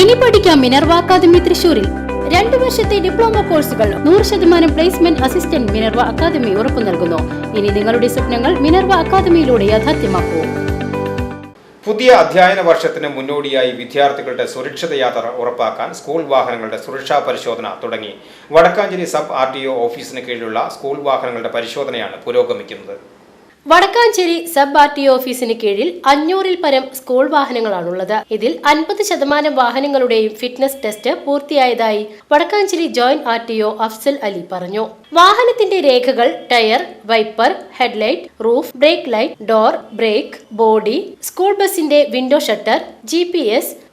ഇനി പഠിക്കാം Minerva academy തൃശൂരിൽ രണ്ടു വർഷത്തെ ഡിപ്ലോമ കോഴ്സുകൾ നൂറ് ശതമാനം പ്ലേസ്മെന്റ് അസിസ്റ്റന്റ് മിനർവ അക്കാദമി ഉറപ്പു നൽകുന്നു. ഇനി നിങ്ങളുടെ സ്വപ്നങ്ങൾ മിനർവ അക്കാദമിയിലൂടെ യാഥാർത്ഥ്യമാക്കൂ. പുതിയ അധ്യയന വർഷത്തിന് മുന്നോടിയായി വിദ്യാർത്ഥികളുടെ സുരക്ഷിത യാത്ര ഉറപ്പാക്കാൻ സ്കൂൾ വാഹനങ്ങളുടെ സുരക്ഷാ പരിശോധന തുടങ്ങി. വടക്കാഞ്ചേരി സബ് ആർ ഓഫീസിന് കീഴിലുള്ള സ്കൂൾ വാഹനങ്ങളുടെ പരിശോധനയാണ് പുരോഗമിക്കുന്നത്. വടക്കാഞ്ചേരി സബ് ആർ ടി ഓഫീസിന് കീഴിൽ അഞ്ഞൂറിൽ പരം സ്കൂൾ വാഹനങ്ങളാണുള്ളത്. ഇതിൽ അൻപത് ശതമാനം വാഹനങ്ങളുടെയും ഫിറ്റ്നസ് ടെസ്റ്റ് പൂർത്തിയായതായി Wadakkanchery joint R T O Afsal Ali പറഞ്ഞു. വാഹനത്തിന്റെ രേഖകൾ tyre wiper headlight roof brake light door brake body school ബസിന്റെ വിൻഡോ ഷട്ടർ ജി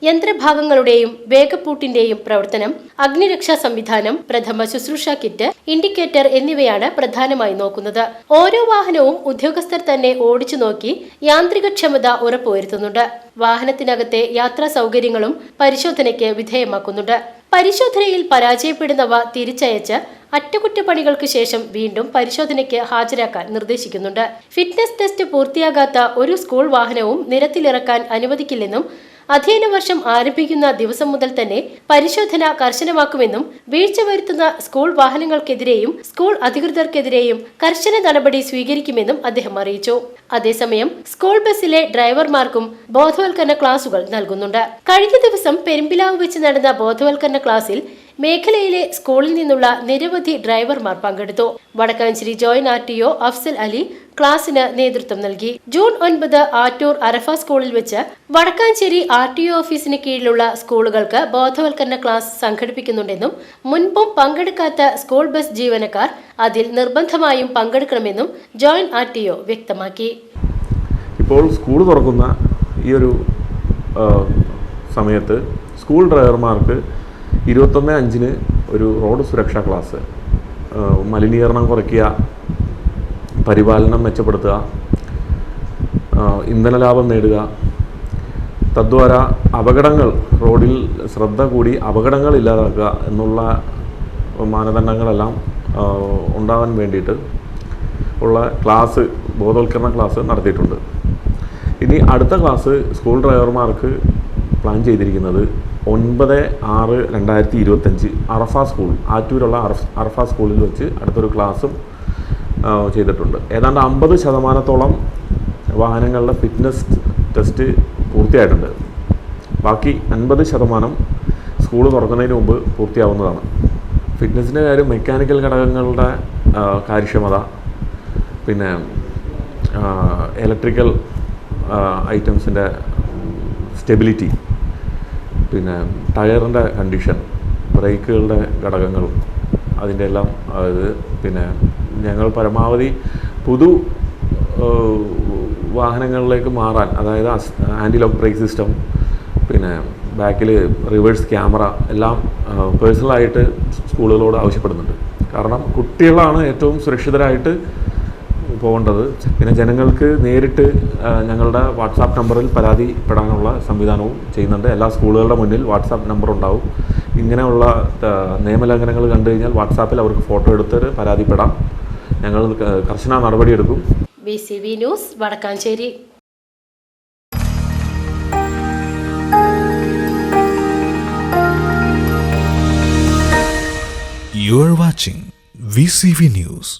യന്ത്രഭാഗങ്ങളുടെയും വേഗപ്പൂട്ടിന്റെയും പ്രവർത്തനം അഗ്നിരക്ഷാ സംവിധാനം പ്രഥമ ശുശ്രൂഷ കിറ്റ് ഇൻഡിക്കേറ്റർ എന്നിവയാണ് പ്രധാനമായി നോക്കുന്നത്. ഓരോ വാഹനവും ഉദ്യോഗസ്ഥർ തന്നെ ഓടിച്ചു നോക്കി യാന്ത്രികക്ഷമത ഉറപ്പുവരുത്തുന്നുണ്ട്. വാഹനത്തിനകത്തെ യാത്രാ സൗകര്യങ്ങളും പരിശോധനയ്ക്ക് വിധേയമാക്കുന്നുണ്ട്. പരിശോധനയിൽ പരാജയപ്പെടുന്നവ തിരിച്ചയച്ച് അറ്റകുറ്റപ്പണികൾക്ക് ശേഷം വീണ്ടും പരിശോധനയ്ക്ക് ഹാജരാക്കാൻ നിർദ്ദേശിക്കുന്നുണ്ട്. ഫിറ്റ്നസ് ടെസ്റ്റ് പൂർത്തിയാകാത്ത ഒരു സ്കൂൾ വാഹനവും നിരത്തിലിറക്കാൻ അനുവദിക്കില്ലെന്നും അധ്യയന വർഷം ആരംഭിക്കുന്ന ദിവസം മുതൽ തന്നെ പരിശോധന കർശനമാക്കുമെന്നും വീഴ്ച വരുത്തുന്ന സ്കൂൾ വാഹനങ്ങൾക്കെതിരെയും സ്കൂൾ അധികൃതർക്കെതിരെയും കർശന നടപടി സ്വീകരിക്കുമെന്നും അദ്ദേഹം അറിയിച്ചു. അതേസമയം സ്കൂൾ ബസ്സിലെ ഡ്രൈവർമാർക്കും ബോധവൽക്കരണ ക്ലാസുകൾ നൽകുന്നുണ്ട്. കഴിഞ്ഞ ദിവസം പെരുമ്പിലാവ് വെച്ച് നടന്ന ബോധവൽക്കരണ ക്ലാസ്സിൽ മേഖലയിലെ സ്കൂളിൽ നിന്നുള്ള നിരവധി ഡ്രൈവർമാർ പങ്കെടുത്തു. Wadakkanchery joint R T O Afsal Ali ക്ലാസിന് നേതൃത്വം നൽകി. ജൂൺ ഒൻപത് ആറ്റൂർ അറഫ സ്കൂളിൽ വെച്ച് വടക്കാഞ്ചേരി ആർ ടി ഒ ഓഫീസിന് കീഴിലുള്ള സ്കൂളുകൾക്ക് ബോധവൽക്കരണ ക്ലാസ് സംഘടിപ്പിക്കുന്നുണ്ടെന്നും മുൻപും പങ്കെടുക്കാത്ത സ്കൂൾ ബസ് ജീവനക്കാർ അതിൽ നിർബന്ധമായും പങ്കെടുക്കണമെന്നും ജോയിന്റ് ആർ ടി ഒ വ്യക്തമാക്കി. ഇപ്പോൾ സ്കൂൾ തുറക്കുന്ന ഈ ഒരു സമയത്ത് സ്കൂൾ ഡ്രൈവർമാർക്ക് ഇരുപത്തൊന്ന് അഞ്ചിന് ഒരു റോഡ് സുരക്ഷാ ക്ലാസ്. മലിനീകരണം കുറയ്ക്കുക പരിപാലനം മെച്ചപ്പെടുത്തുക ഇന്ധന ലാഭം നേടുക. തദ്വാര അപകടങ്ങൾ റോഡിൽ ശ്രദ്ധ കൂടി അപകടങ്ങൾ ഇല്ലാതാക്കുക എന്നുള്ള മാനദണ്ഡങ്ങളെല്ലാം ഉണ്ടാകാൻ വേണ്ടിയിട്ട് ഉള്ള ക്ലാസ് ബോധവൽക്കരണ ക്ലാസ് നടത്തിയിട്ടുണ്ട്. ഇനി അടുത്ത ക്ലാസ് സ്കൂൾ ഡ്രൈവർമാർക്ക് പ്ലാൻ ചെയ്തിരിക്കുന്നത് ഒൻപത് ആറ് രണ്ടായിരത്തി ഇരുപത്തഞ്ച് അറഫ സ്കൂൾ ആറ്റൂരുള്ള അറഫ് സ്കൂളിൽ വെച്ച് അടുത്തൊരു ക്ലാസ്സും ചെയ്തിട്ടുണ്ട്. ഏതാണ്ട് അമ്പത് ശതമാനത്തോളം വാഹനങ്ങളുടെ ഫിറ്റ്നസ് ടെസ്റ്റ് പൂർത്തിയായിട്ടുണ്ട്. ബാക്കി അൻപത് ശതമാനം സ്കൂൾ തുറക്കുന്നതിന് മുമ്പ് പൂർത്തിയാവുന്നതാണ്. ഫിറ്റ്നസിന്റെ കാര്യം മെക്കാനിക്കൽ ഘടകങ്ങളുടെ കാര്യക്ഷമത പിന്നെ ഇലക്ട്രിക്കൽ ഐറ്റംസിന്റെ സ്റ്റെബിലിറ്റി പിന്നെ ടയറിന്റെ കണ്ടീഷൻ ബ്രേക്കുകളുടെ ഘടകങ്ങൾ അതിന്റെ എല്ലാം അത് പിന്നെ ഞങ്ങൾ പരമാവധി പുതു വാഹനങ്ങളിലേക്ക് മാറാൻ അതായത് ആന്റി ലോക്ക് ബ്രേക്ക് സിസ്റ്റം പിന്നെ ബാക്കിൽ റിവേഴ്സ് ക്യാമറ എല്ലാം പേഴ്സണലായിട്ട് സ്കൂളുകളോട് ആവശ്യപ്പെടുന്നുണ്ട്. കാരണം കുട്ടികളാണ് ഏറ്റവും സുരക്ഷിതരായിട്ട് പോകേണ്ടത്. പിന്നെ ജനങ്ങൾക്ക് നേരിട്ട് ഞങ്ങളുടെ വാട്സാപ്പ് നമ്പറിൽ പരാതിപ്പെടാനുള്ള സംവിധാനവും ചെയ്യുന്നുണ്ട്. എല്ലാ സ്കൂളുകളുടെ മുന്നിൽ വാട്സാപ്പ് നമ്പർ ഉണ്ടാവും. ഇങ്ങനെയുള്ള നിയമലംഘനങ്ങൾ കണ്ടു കഴിഞ്ഞാൽ വാട്സാപ്പിൽ അവർക്ക് ഫോട്ടോ എടുത്തിട്ട് പരാതിപ്പെടാം ഞങ്ങൾ കർശന നടപടിയെടുക്കും. B C V news Vadakkanchery. You are watching VCV News.